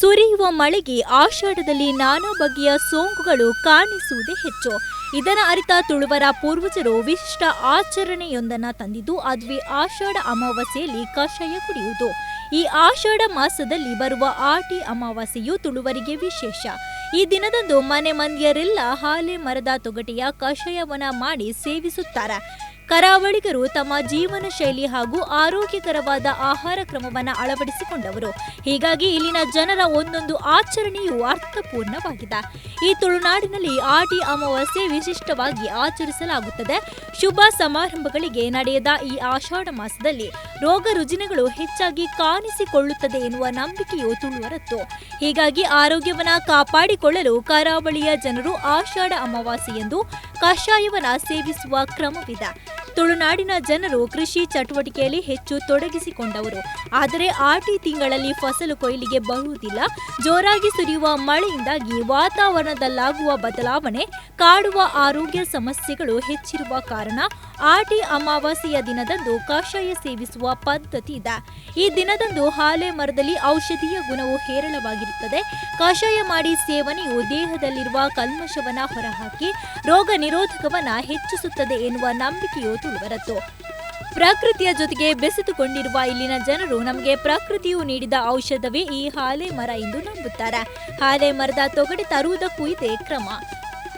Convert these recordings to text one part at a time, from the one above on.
ಸುರಿಯುವ ಮಳೆಗೆ ಆಷಾಢದಲ್ಲಿ ನಾನಾ ಬಗೆಯ ಸೋಂಕುಗಳು ಕಾಣಿಸುವುದೇ ಹೆಚ್ಚು. ಇದರ ಅರಿತ ತುಳುವರ ಪೂರ್ವಜರು ವಿಶಿಷ್ಟ ಆಚರಣೆಯೊಂದನ್ನು ತಂದಿದ್ದು, ಅದ್ವಿ ಆಷಾಢ ಅಮಾವಾಸ್ಯೆಯಲ್ಲಿ ಕಷಾಯ ಕುಡಿಯುವುದು. ಈ ಆಷಾಢ ಮಾಸದಲ್ಲಿ ಬರುವ ಆಟಿ ಅಮಾವಾಸ್ಯೆಯು ತುಳುವರಿಗೆ ವಿಶೇಷ. ಈ ದಿನದಂದು ಮನೆ ಮಂದಿಯರೆಲ್ಲ ಹಾಲೆ ಮರದ ತೊಗಟೆಯ ಕಷಾಯವನ್ನು ಮಾಡಿ ಸೇವಿಸುತ್ತಾರೆ. ಕರಾವಳಿಗರು ತಮ್ಮ ಜೀವನ ಶೈಲಿ ಹಾಗೂ ಆರೋಗ್ಯಕರವಾದ ಆಹಾರ ಕ್ರಮವನ್ನು ಅಳವಡಿಸಿಕೊಂಡವರು. ಹೀಗಾಗಿ ಇಲ್ಲಿನ ಜನರ ಒಂದೊಂದು ಆಚರಣೆಯು ಅರ್ಥಪೂರ್ಣವಾಗಿದೆ. ಈ ತುಳುನಾಡಿನಲ್ಲಿ ಆಟಿ ಅಮಾವಾಸ್ಯೆ ವಿಶಿಷ್ಟವಾಗಿ ಆಚರಿಸಲಾಗುತ್ತದೆ. ಶುಭ ಸಮಾರಂಭಗಳಿಗೆ ನಡೆಯದ ಈ ಆಷಾಢ ಮಾಸದಲ್ಲಿ ರೋಗ ರುಜಿನಗಳು ಹೆಚ್ಚಾಗಿ ಕಾಣಿಸಿಕೊಳ್ಳುತ್ತದೆ ಎನ್ನುವ ನಂಬಿಕೆಯು ತುಳುವರತ್ತು. ಹೀಗಾಗಿ ಆರೋಗ್ಯವನ್ನು ಕಾಪಾಡಿಕೊಳ್ಳಲು ಕರಾವಳಿಯ ಜನರು ಆಷಾಢ ಅಮಾವಾಸ್ಯೆಯೆಂದು ಕಷಾಯವನ್ನ ಸೇವಿಸುವ ಕ್ರಮವಿದೆ. ತುಳುನಾಡಿನ ಜನರು ಕೃಷಿ ಚಟುವಟಿಕೆಯಲ್ಲಿ ಹೆಚ್ಚು ತೊಡಗಿಸಿಕೊಂಡವರು. ಆದರೆ ಆಟಿ ತಿಂಗಳಲ್ಲಿ ಫಸಲು ಕೊಯ್ಲಿಗೆ ಬರುವುದಿಲ್ಲ. ಜೋರಾಗಿ ಸುರಿಯುವ ಮಳೆಯಿಂದಾಗಿ ವಾತಾವರಣದಲ್ಲಾಗುವ ಬದಲಾವಣೆ, ಕಾಡುವ ಆರೋಗ್ಯ ಸಮಸ್ಯೆಗಳು ಹೆಚ್ಚಿರುವ ಕಾರಣ ಆಟಿ ಅಮಾವಾಸ್ಯೆಯ ದಿನದಂದು ಕಷಾಯ ಸೇವಿಸುವ ಪದ್ಧತಿ ಇದೆ. ಈ ದಿನದಂದು ಹಾಲೆ ಮರದಲ್ಲಿ ಔಷಧೀಯ ಗುಣವು ಹೇರಳವಾಗಿರುತ್ತದೆ. ಕಷಾಯ ಮಾಡಿ ಸೇವನೆಯು ದೇಹದಲ್ಲಿರುವ ಕಲ್ಮಶವನ್ನ ಹೊರಹಾಕಿ ರೋಗ ನಿರೋಧಕವನ್ನ ಹೆಚ್ಚಿಸುತ್ತದೆ ಎನ್ನುವ ನಂಬಿಕೆಯು ತುಳುವರತ್ತು ಪ್ರಕೃತಿಯ ಜೊತೆಗೆ ಬೆಸೆದುಕೊಂಡಿರುವ ಇಲ್ಲಿನ ಜನರು ನಮಗೆ ಪ್ರಕೃತಿಯು ನೀಡಿದ ಔಷಧವೇ ಈ ಹಾಲೆ ಮರ ಎಂದು ನಂಬುತ್ತಾರೆ. ಹಾಲೆ ಮರದ ತೊಗಡೆ ತರುವುದಕ್ಕೂ ಇದೆ ಕ್ರಮ.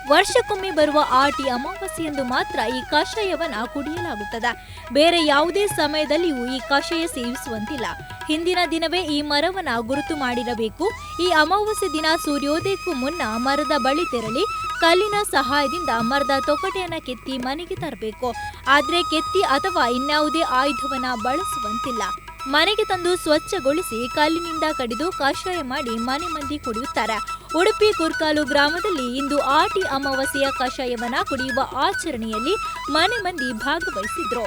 ವರ್ಷಕ್ಕೊಮ್ಮೆ ಬರುವ ಆಟಿ ಅಮಾವಾಸ್ಯೆಯಂದು ಮಾತ್ರ ಈ ಕಾಷಾಯವನ್ನು ಕುಡಿಯಲಾಗುತ್ತದೆ. ಬೇರೆ ಯಾವುದೇ ಸಮಯದಲ್ಲಿಯೂ ಈ ಕಷಾಯ ಸೇವಿಸುವಂತಿಲ್ಲ. ಹಿಂದಿನ ದಿನವೇ ಈ ಮರವನ್ನ ಗುರುತು ಮಾಡಿರಬೇಕು. ಈ ಅಮಾವಾಸ್ಯೆ ದಿನ ಸೂರ್ಯೋದಯಕ್ಕೂ ಮುನ್ನ ಮರದ ಬಳಿ ತೆರಳಿ ಕಲ್ಲಿನ ಸಹಾಯದಿಂದ ಮರದ ತೊಗಟೆಯನ್ನು ಕೆತ್ತಿ ಮನೆಗೆ ತರಬೇಕು. ಆದ್ರೆ ಕೆತ್ತಿ ಅಥವಾ ಇನ್ಯಾವುದೇ ಆಯುಧವನ್ನ ಬಳಸುವಂತಿಲ್ಲ. ಮನೆಗೆ ತಂದು ಸ್ವಚ್ಛಗೊಳಿಸಿ ಕಲ್ಲಿನಿಂದ ಕಡಿದು ಕಷಾಯ ಮಾಡಿ ಮನೆ ಮಂದಿ ಕುಡಿಯುತ್ತಾರೆ. ಉಡುಪಿ ಕುರ್ಕಾಲು ಗ್ರಾಮದಲ್ಲಿ ಇಂದು ಆಟಿ ಅಮಾವಾಸ್ಯೆಯ ಕಷಾಯವನ್ನ ಕುಡಿಯುವ ಆಚರಣೆಯಲ್ಲಿ ಮನೆ ಮಂದಿ ಭಾಗವಹಿಸಿದ್ರು.